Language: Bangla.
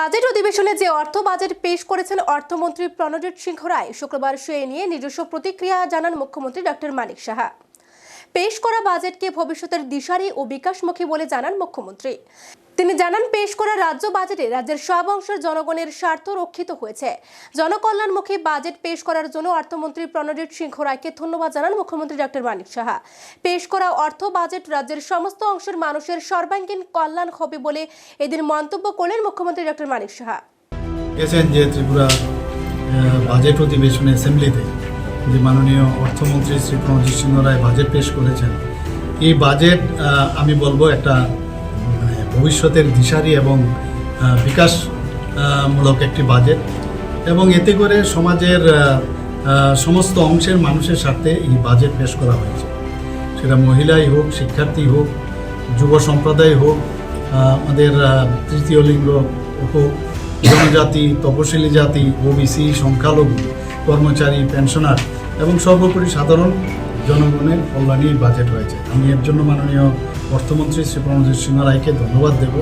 বাজেট অধিবেশনে যে অর্থ বাজেট পেশ করেছেন অর্থমন্ত্রী প্রণজিৎ সিংহ রায়, শুক্রবার সে নিয়ে নিজস্ব প্রতিক্রিয়া জানান মুখ্যমন্ত্রী ডক্টর মানিক সাহা। পেশ করা বাজেটকে ভবিষ্যতের দিশারি ও বিকাশমুখী বলে জানান মুখ্যমন্ত্রী। তিনি জানান, পেশ করা রাজ্য বাজেটে রাজ্যের সব অংশের জনগণের স্বার্থ রক্ষিত হয়েছে। জনকল্যাণমুখী বাজেট পেশ করার জন্য অর্থমন্ত্রী প্রণজিৎ সিংহ রায়কে ধন্যবাদ জানান মুখ্যমন্ত্রী ডক্টর মানিক সাহা। পেশ করা অর্থ বাজেট রাজ্যের সমস্ত অংশের মানুষের সর্বাঙ্গীন কল্যাণ হবে বলে এদিন মন্তব্য করলেন মুখ্যমন্ত্রী ডক্টর মানিক সাহা। গেছেন যে ত্রিপুরা বাজেট অধিবেশনে অ্যাসেম্বলিতে যে মাননীয় অর্থমন্ত্রী শ্রী প্রণজিৎ সিংহ রায় বাজেট পেশ করেছেন। এই বাজেট আমি বলব একটা ভবিষ্যতের দিশারি এবং বিকাশমূলক একটি বাজেট। এবং এতে করে সমাজের সমস্ত অংশের মানুষের সাথে এই বাজেট পেশ করা হয়েছে। সেটা মহিলাই হোক, শিক্ষার্থী হোক, যুব সম্প্রদায় হোক আমাদের তৃতীয় লিঙ্গ হোক, জনজাতি, তপশিলি জাতি ওবিসি সংখ্যালঘু, কর্মচারী, পেনশনার এবং সর্বোপরি সাধারণ জনগণের কল্যাণী বাজেট হয়েছে। আমি এর জন্য মাননীয় অর্থমন্ত্রী শ্রী প্রণজিৎ সিংহ রায়কে ধন্যবাদ দেব।